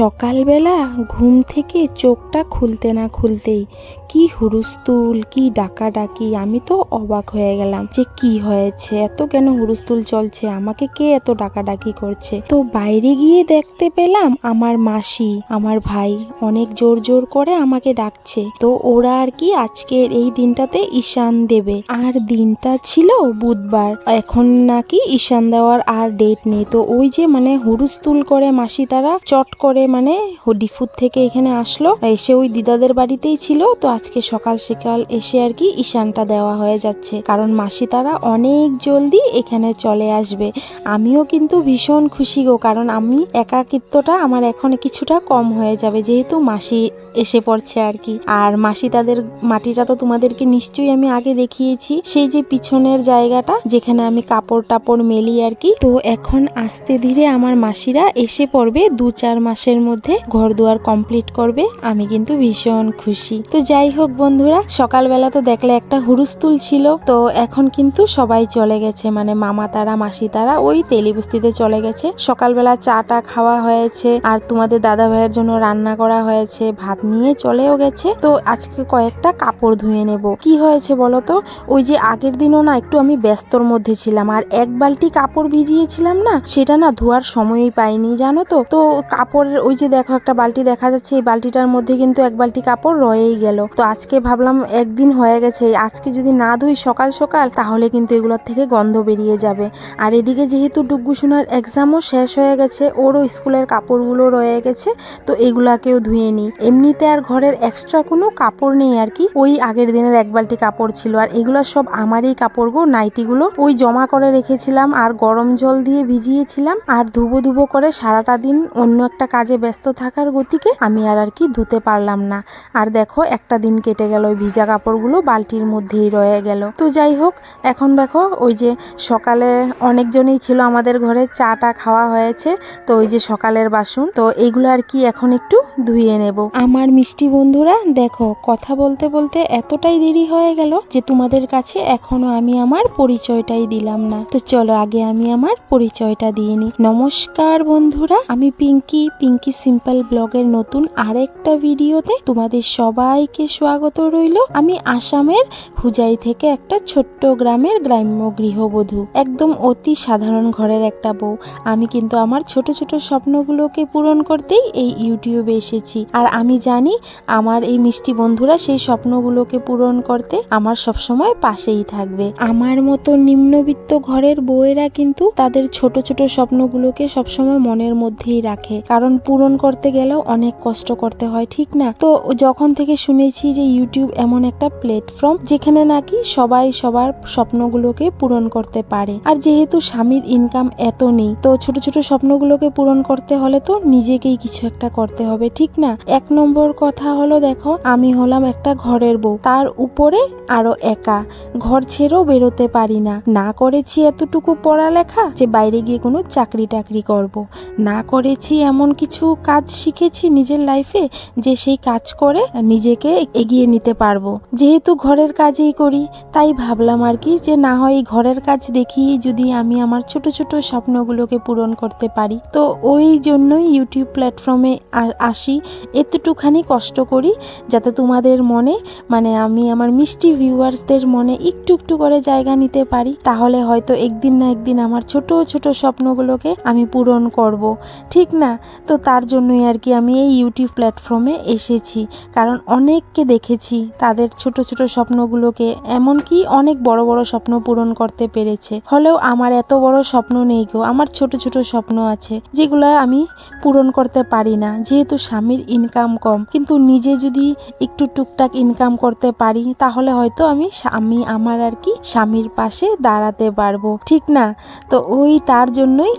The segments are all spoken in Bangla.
সকালবেলা ঘুম থেকে চোখটা খুলতে না খুলতেই কি হুরুস্তুল, কি ডাকাডাকি, আমি তো অবাক হয়ে গেলাম যে কি হয়েছে, এত কেন হুরুস্তুল চলছে, আমাকে কে এত ডাকাডাকি করছে? তো বাইরে গিয়ে দেখতে পেলাম আমার মাসি, আমার ভাই অনেক জোর জোর করে আমাকে ডাকছে। তো ওরা আর কি আজকের এই দিনটাতে ঈশান দেবে। আর দিনটা ছিল বুধবার, এখন নাকি ঈশান দেওয়ার আর ডেট নেই। তো ওই যে মানে হুরুস্তুল করে মাসি তারা চট করে মানে ডিফুর থেকে এখানে আসলো, এসে ওই দিদাদের বাড়িতেই ছিল। তো আজকে সকাল সকাল এসে আর কি ঈশানটা দেওয়া হয়ে যাচ্ছে। কারণ মাসি তারা অনেক জলদি এখানে চলে আসবে। আমিও কিন্তু ভীষণ খুশি গো, কারণ আমি একাকিত্বটা আমার এখন কিছুটা কম হয়ে যাবে, যেহেতু মাসি এসে পড়ছে আর কি। আর মাসি তাদের মাটিটা তো তোমাদেরকে নিশ্চয়ই আমি আগে দেখিয়েছি, সেই যে পিছনের জায়গাটা যেখানে আমি কাপড় টাপড় মেলি আর কি। তো এখন আস্তে ধীরে আমার মাসিরা এসে পড়বে, দু চার মাসের মধ্যে ঘর দুয়ার কমপ্লিট করবে, আমি কিন্তু ভীষণ খুশি। তো যাই হোক বন্ধুরা, সকালবেলা তো দেখলে একটা হুরুস্তুল ছিল, তো এখন কিন্তু সবাই চলে গেছে। মানে মামা তারা, মাসি তারা ওই তেলিবস্তিতে চলে গেছে। সকালবেলা চাটা খাওয়া হয়েছে, আর তোমাদের দাদা ভাইয়ের জন্য রান্না করা হয়েছে, ভাত নিয়ে চলেও গেছে। তো আজকে কয়েকটা কাপড় ধুয়ে নেব। কি হয়েছে বলো তো? ওই যে আগের দিনও না একটু আমি ব্যস্তর মধ্যে ছিলাম, আর এক বালতি কাপড় ভিজিয়েছিলাম না, সেটা না ধোয়ার সময়ই পাইনি, জানো তো? তো কাপড়ের ওই যে দেখো একটা বালতি দেখা যাচ্ছে, এই বালতিটার মধ্যে কিন্তু এক বালতি কাপড় রয়েই গেল। তো আজকে ভাবলাম একদিন হয়ে গেছে আজকে যদি না ধুই সকাল সকাল, তাহলে কিন্তু এগুলোর থেকে গন্ধ বেরিয়ে যাবে। আর এদিকে যেহেতু ডুগ্গু সোনার এক্সামও শেষ হয়ে গেছে, ওরও স্কুলের কাপড়গুলো রয়ে গেছে, তো এগুলাকেও ধুয়ে নিই। এমনিতে আর ঘরের এক্সট্রা কোনো কাপড় নেই আর কি, ওই আগের দিনের এক বালটি কাপড় ছিল। আর এগুলো সব আমারই কাপড় গো, নাইটিগুলো। ওই জমা করে রেখেছিলাম আর গরম জল দিয়ে ভিজিয়েছিলাম। আর ধুবো ধুবো করে সারাটা দিন অন্য একটা কাজে ব্যস্ত থাকার গতিকে আমি আর আর কি ধুতে পারলাম না। আর দেখো, একটা দিন কেটে গেল ওই ভিজা কাপড়গুলো, বালতির মধ্যেই রয়ে গেল। তো যাই হোক, এখন দেখো ওই যে সকালে অনেকজনই ছিল আমাদের ঘরে, চাটা খাওয়া হয়েছে, তো ওই যে সকালের বাসন। তো এগুলো আর কি এখন একটু ধুয়ে নেব। আমার মিষ্টি বন্ধুরা, দেখো, কথা বলতে বলতে এতটাই দেরি হয়ে গেল যে তোমাদের কাছে এখনও আমি আমার পরিচয়টাই দিলাম না। তো চলো আগে আমি আমার পরিচয়টা দিয়ে নিই। নমস্কার বন্ধুরা, আমি পিঙ্কি। পিঙ্কি সিম্পল ব্লগের নতুন আরেকটা ভিডিওতে তোমাদের সবাইকে স্বাগত রইল। আমি আসামের হুজাই থেকে একটা ছোট্ট গ্রামের গ্রাম্য গৃহবধূ, একদম অতি সাধারণ ঘরের একটা বউ। আমি কিন্তু আমার ছোট ছোট স্বপ্নগুলোকে পূরণ করতেই এই ইউটিউবে এসেছি। আর আমি জানি আমার এই মিষ্টি বন্ধুরা সেই স্বপ্নগুলোকে পূরণ করতে আমার সবসময় পাশেই থাকবে। আমার মতো নিম্নবিত্ত ঘরের বউয়েরা কিন্তু তাদের ছোট ছোট স্বপ্নগুলোকে সবসময় মনের মধ্যেই রাখে। কারণ পূরণ করতে গেলেও অনেক কষ্ট করতে হয়, ঠিক না? তো যখন থেকে শুনেছি যে ইউটিউব এমন একটা প্ল্যাটফর্ম যেখানে নাকি সবাই সবার স্বপ্নগুলোকে পূরণ করতে পারে। আর যেহেতু স্বামীর ইনকাম এত নেই, তো ছোট ছোট স্বপ্নগুলোকে পূরণ করতে হলে তো নিজেকেই কিছু একটা করতে হবে, ঠিক না? এক নম্বর কথা হলো দেখো, আমি হলাম একটা ঘরের বউ, তার উপরে আরও একা। ঘর ছেড়েও বেরোতে পারি না। না করেছি এতটুকু পড়ালেখা যে বাইরে গিয়ে কোনো চাকরি টাকরি করব। না করেছি এমন কিছু কাজ শিখেছি নিজের লাইফে যে সেই কাজ করে নিজেকে এগিয়ে নিতে পারব। যেহেতু ঘরের কাজেই করি, তাই ভাবলাম আর কি যে না হয় এই ঘরের কাজ দেখিয়ে যদি আমি আমার ছোট ছোট স্বপ্নগুলোকে পূরণ করতে পারি। তো ওই জন্যই ইউটিউব প্ল্যাটফর্মে আসি। এতটুখানি কষ্ট করি যাতে তোমাদের মনে মানে আমি আমার মিষ্টি ভিউয়ার্সদের মনে একটু একটু করে জায়গা নিতে পারি। তাহলে হয়তো একদিন না একদিন আমার ছোট ছোট স্বপ্নগুলোকে আমি পূরণ করব। ঠিক না? তো তার জন্যই আর কি আমি এই ইউটিউব প্ল্যাটফর্মে এসেছি। কারণ অনেককে দেখেছি, তাদের ছোট ছোট স্বপ্নগুলোকে, এমনকি অনেক বড় বড় স্বপ্ন পূরণ করতে পেরেছে। হলেও আমার এত বড় স্বপ্ন নেই গো, আমার ছোট ছোট স্বপ্ন আছে, যেগুলো আমি পূরণ করতে পারি না, যেহেতু স্বামীর ইনকাম কম। কিন্তু নিজে যদি একটু টুকটাক ইনকাম করতে পারি, তাহলে হয়তো আমি স্বামী, আমার আর কি স্বামীর পাশে দাঁড়াতে পারব। ঠিক না? তো ওই তার জন্যই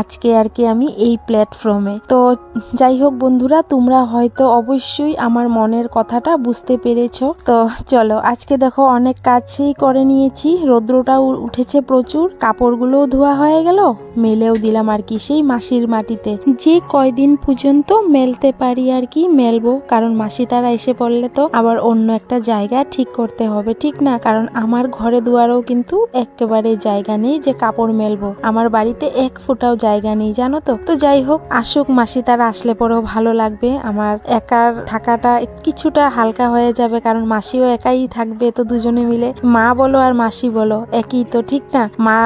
আজকে আর কি আমি এই প্ল্যাটফর্মে তো যাই হোক বন্ধুরা, তোমরা হয়তো অবশ্যই আমার মনের কথাটা বুঝতে পেরেছ? তো চলো, আজকে দেখো অনেক কাজই করে নিয়েছি। রৌদ্রটাও উঠেছে প্রচুর, কাপড়গুলোও ধোয়া হয়ে গেল, মেলেও দিলাম আর কি সেই মাসির মাটিতে। যে কয়দিন পর্যন্ত মেলতে পারি আর কি মেলবো, কারণ মাসি তারা এসে পড়লে তো আবার অন্য একটা জায়গা ঠিক করতে হবে, ঠিক না? কারণ আমার ঘরে দুয়ারেও কিন্তু একেবারে জায়গা নেই যে কাপড় মেলবো। আমার বাড়িতে এক ফুটাও জায়গা নেই, জানো তো? তো যাই হোক, আসুক, মাসি তারা আসলে পরেও ভালো লাগবে। আমার একার থাকাটা কিছুটা হালকা হয়ে যাবে, কারণ মাসিও একাই থাকবে, তো দুজনে মিলে। মা বলো আর মাসি বলো, একই তো, ঠিক না? মা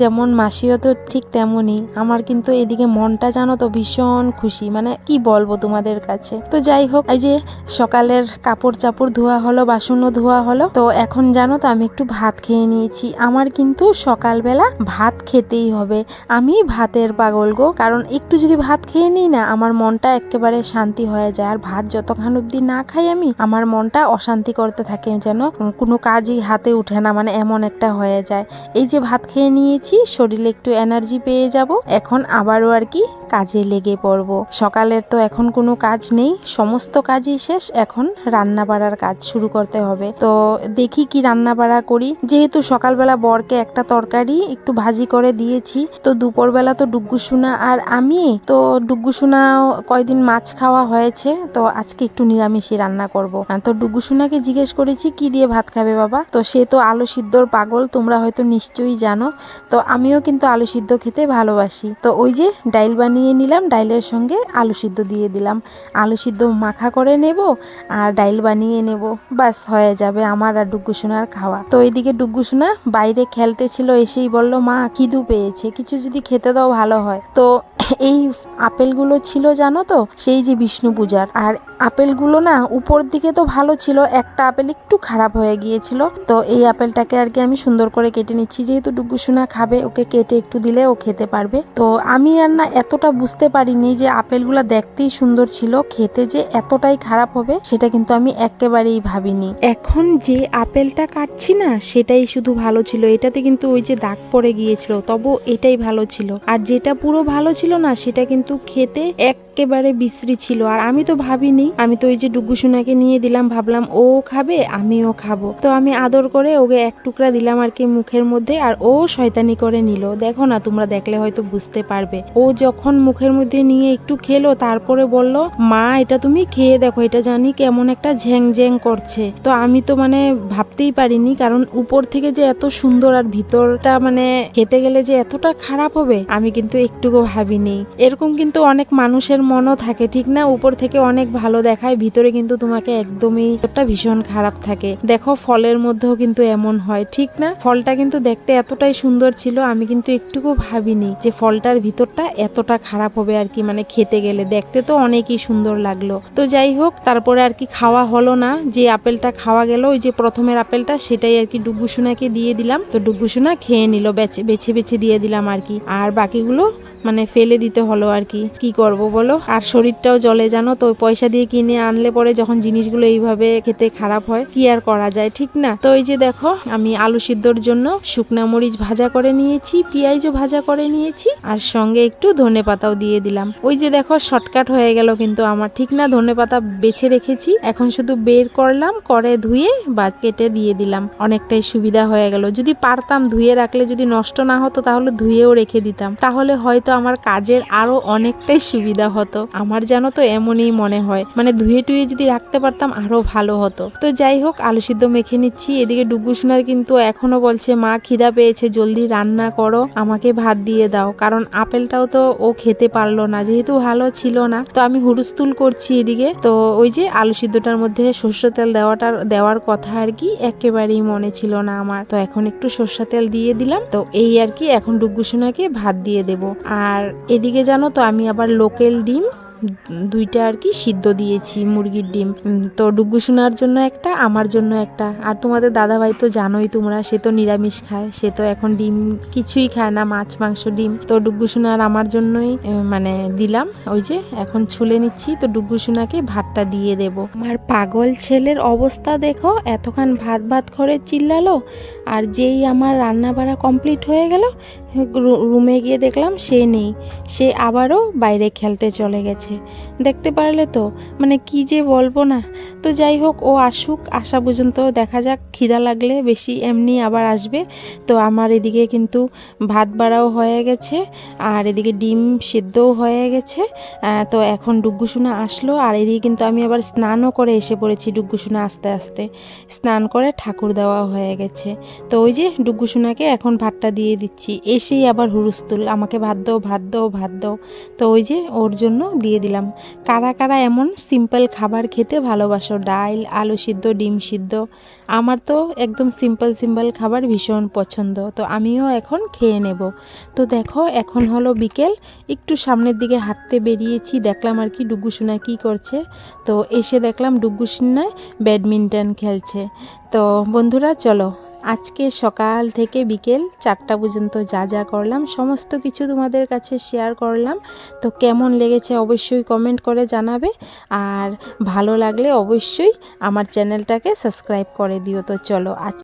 যেমন, মাসিও তো ঠিক তেমনই। আমার কিন্তু এদিকে মনটা জানো তো ভীষণ খুশি মানে কি বলব তোমাদের কাছে? তো যাই হোক, এই যে সকালের কাপড় চাপড় ধোয়া হলো, বাসনও ধোয়া হলো, তো এখন জানো তো আমি একটু ভাত খেয়ে নিয়েছি। আমার কিন্তু সকালবেলা ভাত খেতেই হবে। আমি ভাতের পাগল গো, কারণ একটু যদি ভাত খেয়ে নিই না, আমার মনটা একেবারে শান্তি হয়ে যায়। আর ভাত যতক্ষণ অব্দি না খাই আমি আমার মনটা অশান্তি করতে থাকে যেন কোনো কাজই হাতে উঠে না মানে এমন একটা হয়ে যায়। এই যে ভাত খেয়ে নিয়েছি, শরীরে একটু এনার্জি পেয়ে যাব, এখন আবারও আর কি কাজে লেগে পড়ব। সকালের তো এখন কোনো কাজ নেই, সমস্ত কাজই শেষ, এখন রান্না বাড়ার কাজ শুরু করতে হবে। তো দেখি কি রান্না বাড়া করি। যেহেতু সকালবেলা বরকে একটা তরকারি একটু ভাজি করে দিয়েছি, তো দুপুরবেলা তো ডুগ্গু সোনা আর আমি, তো ডুগ্গু সোনা কয়দিন মাছ খাওয়া হয়েছে, তো আজকে একটু নিরামিষই রান্না করব। তো ডুগ্গু সোনাকে জিজ্ঞেস করেছি, কি দিয়ে ভাত খাবে বাবা? তো সে তো আলু সিদ্ধর পাগল, তোমরা হয়তো নিশ্চয়ই জানো। তো আমিও কিন্তু আলু সিদ্ধ খেতে ভালোবাসি। তো ওই যে ডাইল বানিয়ে নিলাম, ডাইলের সঙ্গে আলু সিদ্ধ দিয়ে দিলাম। আলু সিদ্ধ মাখা করে নেব আর ডাইল বানিয়ে নেব। বাস হয়ে যাবে আমার আর ডুগ্গু সোনার খাওয়া। তো এইদিকে ডুগ্গু সোনা বাইরে খেলতে ছিল, এসেই বলল, মা খিদু পেয়েছে? কিছু যদি খেতে দাও, ভালো হয়। তো এই আপেলগুলো ছিল, জানো তো, সেই যে বিষ্ণু পূজার। আর আপেলগুলো না, উপর দিকে তো ভালো ছিল, একটা আপেল একটু খারাপ হয়ে গিয়েছিল। তো এই আপেলটাকে আর কি আমি সুন্দর করে কেটে নিচ্ছি। যেহেতু ডুগ্গু সোনা খাবে, ওকে কেটে একটু দিলে ও খেতে পারবে। তো আমি আর না, এতটা বুঝতে পারিনি যে আপেলগুলো দেখতেই সুন্দর ছিল, খেতে যে এতটাই খারাপ হবে, সেটা কিন্তু আমি একেবারেই ভাবিনি। এখন যে আপেলটা কাটছি না, সেটাই শুধু ভালো ছিল। এটাতে কিন্তু ওই যে দাগ পড়ে গিয়েছিল তবু এটাই ভালো ছিল। আর যেটা পুরো ভালো ছিল না, সেটা কিন্তু খেতে একেবারে বিশ্রী ছিল। আর আমি তো ভাবিনি, আমি তো ওই যে ডুগু সোনাকে নিয়ে দিলাম, ভাবলাম ও খাবে, আমিও খাব। তো আমি আদর করে ওকে এক টুকরা দিলাম আর কি মুখের মধ্যে, আর ও শয়তানি করে নিল। দেখো না, তোমরা দেখলে হয়তো বুঝতে পারবে। ও যখন মুখের মধ্যে নিয়ে একটু খেলো, তারপরে বলল, মা, এটা তুমি খেয়ে দেখো, এটা জানি কেমন একটা ঝ্যাং ঝ্যাং করছে। তো আমি তো মানে ভাবতেই পারিনি, কারণ উপর থেকে যে এত সুন্দর আর ভিতরটা মানে খেতে গেলে যে এতটা খারাপ হবে, আমি কিন্তু একটুকু ভাবিনি। এরকম কিন্তু অনেক মানুষের মনও থাকে, ঠিক না? উপর থেকে অনেক ভালো দেখায়, ভিতরে কিন্তু তোমাকে একদমই একটা ভীষণ খারাপ থাকে। দেখো, ফলের মধ্যেও কিন্তু এমন হয়, ঠিক না? ফলটা কিন্তু দেখতে এতটাই সুন্দর ছিল, আমি কিন্তু একটুকু ভাবিনি যে ফলটার ভিতরটা এতটা খারাপ হবে আর কি মানে খেতে গেলে। দেখতে তো অনেকই সুন্দর লাগল। তো যাই হোক, তারপরে আর কি খাওয়া হলো না, যে আপেলটা খাওয়া গেল, ওই যে প্রথমের আপেলটা, সেটাই আর কি ডুগ্গু সোনাকে দিয়ে দিলাম। তো ডুগ্গু সোনা খেয়ে নিল, বেছে বেছে বেছে দিয়ে দিলাম আর কি। আর বাকিগুলো মানে ফেলে দিতে হলো আর কি। কি করব বলো? আর শরীরটাও জলে জানো তো, পয়সা দিয়ে কিনে আনলে পরে যখন জিনিসগুলো এইভাবে খেতে খারাপ হয়, কি আর করা যায়, ঠিক না? তো এই যে দেখো, আমি আলু সিদ্ধর জন্য শুকনা মরিচ ভাজা করে নিয়েছি, পেঁয়াজও ভাজা করে নিয়েছি, আর সঙ্গে একটু ধনে পাতাও দিয়ে দিলাম। ওই যে দেখো, শর্টকাট হয়ে গেল কিন্তু আমার, ঠিক না? ধনে পাতা বেছে রেখেছি, এখন শুধু বের করলাম, করে ধুয়ে বা কেটে দিয়ে দিলাম। অনেকটাই সুবিধা হয়ে গেল। যদি পারতাম ধুয়ে রাখলে যদি নষ্ট না হতো, তাহলে ধুয়েও রেখে দিতাম। তাহলে হয়তো আমার কাজের আরও অনেকটাই সুবিধা হতো। আমার জানো তো এমনই মনে হয়। মানে ধুয়ে টুয়ে যদি রাখতে পারতাম আরও ভালো হতো। তো যাই হোক, আলু সিদ্ধ মেখে নিচ্ছি। এদিকে ডুগু সোনার কিন্তু এখনও বলছে, মা, খিদা পেয়েছে, জলদি রান্না করো। আমাকে ভাত দিয়ে দাও। কারণ আপেলটাও তো ও খেতে পারল না, যেহেতু ভালো ছিল না। তো আমি হুরুস্তুল করছি এদিকে। তো ওই যে আলু সিদ্ধটার মধ্যে সর্ষে তেল দেওয়াটার দেওয়ার কথা আর কি একেবারেই মনে ছিল না আমার। তো এখন একটু সর্ষে তেল দিয়ে দিলাম। তো এই আর কি, এখন ডুগু সোনাকে ভাত দিয়ে দেব। আর এদিকে জানো তো আমি আবার লোকেল ডিম দুইটা আর কি সিদ্ধ দিয়েছি, মুরগির ডিম। তো ডুগু সোনার জন্য একটা, আমার জন্য একটা। আর তোমাদের দাদাভাই তো জানোই তোমরা, সে তো নিরামিষ খায়, সে তো এখন ডিম কিছুই খায় না, মাছ, মাংস, ডিম। তো ডুগু সোনার আমার জন্যই মানে দিলাম, ওই যে এখন ছুলে নিচ্ছি, তো ডুগু সোনাকে ভাতটা দিয়ে দেব। আমার পাগল ছেলের অবস্থা দেখো এতক্ষণ ভাত ভাত করে চিল্লালো, আর যেই আমার রান্না বাড়া কমপ্লিট হয়ে গেল রুমে গিয়ে দেখলাম সে নেই, সে আবারও বাইরে খেলতে চলে গেছে। দেখতে পারলে তো মানে কি যে বলব না। তো যাই হোক, ও আসুক, আসা পর্যন্ত দেখা যাক, খিদা লাগলে বেশি এমনি আবার আসবে। তো আমার এদিকে কিন্তু ভাত বাড়াও হয়ে গেছে, আর এদিকে ডিম সিদ্ধও হয়ে গেছে। তো এখন ডুগ্গুসোনা আসলো, আর এদিকে কিন্তু আমি আবার স্নানও করে এসে পড়েছি ডুগ্গুসোনা আস্তে আস্তে। স্নান করে ঠাকুর দেওয়া হয়ে গেছে। তো ওই যে ডুগ্গুসোনাকে এখন ভাতটা দিয়ে দিচ্ছি। এসেই আবার হুরুস্তুল, আমাকে ভাত দাও ভাত দাও ভাত দাও। তো ওই যে ওর জন্য দিয়ে দিলাম। কারা কারা এমন সিম্পল খাবার খেতে ভালোবাসো? ডাল, আলু সিদ্ধ, ডিম সিদ্ধ। আমার তো একদম সিম্পল সিম্পল খাবার ভীষণ পছন্দ। তো আমিও এখন খেয়ে নেব। তো দেখো, এখন হলো বিকেল। একটু সামনের দিকে হাঁটতে বেরিয়েছি। দেখলাম আর কি ডুগুসুনা কি করছে। তো এসে দেখলাম ডুগুসুনায় ব্যাডমিন্টন খেলছে। তো বন্ধুরা, চলো। আজকে সকাল থেকে বিকেল চারটা পর্যন্ত যা যা করলাম, সমস্ত কিছু তোমাদের কাছে শেয়ার করলাম। তো কেমন লেগেছে অবশ্যই কমেন্ট করে জানাবে। আর ভালো লাগলে অবশ্যই আমার চ্যানেলটাকে সাবস্ক্রাইব করে দিও। তো চলো আজ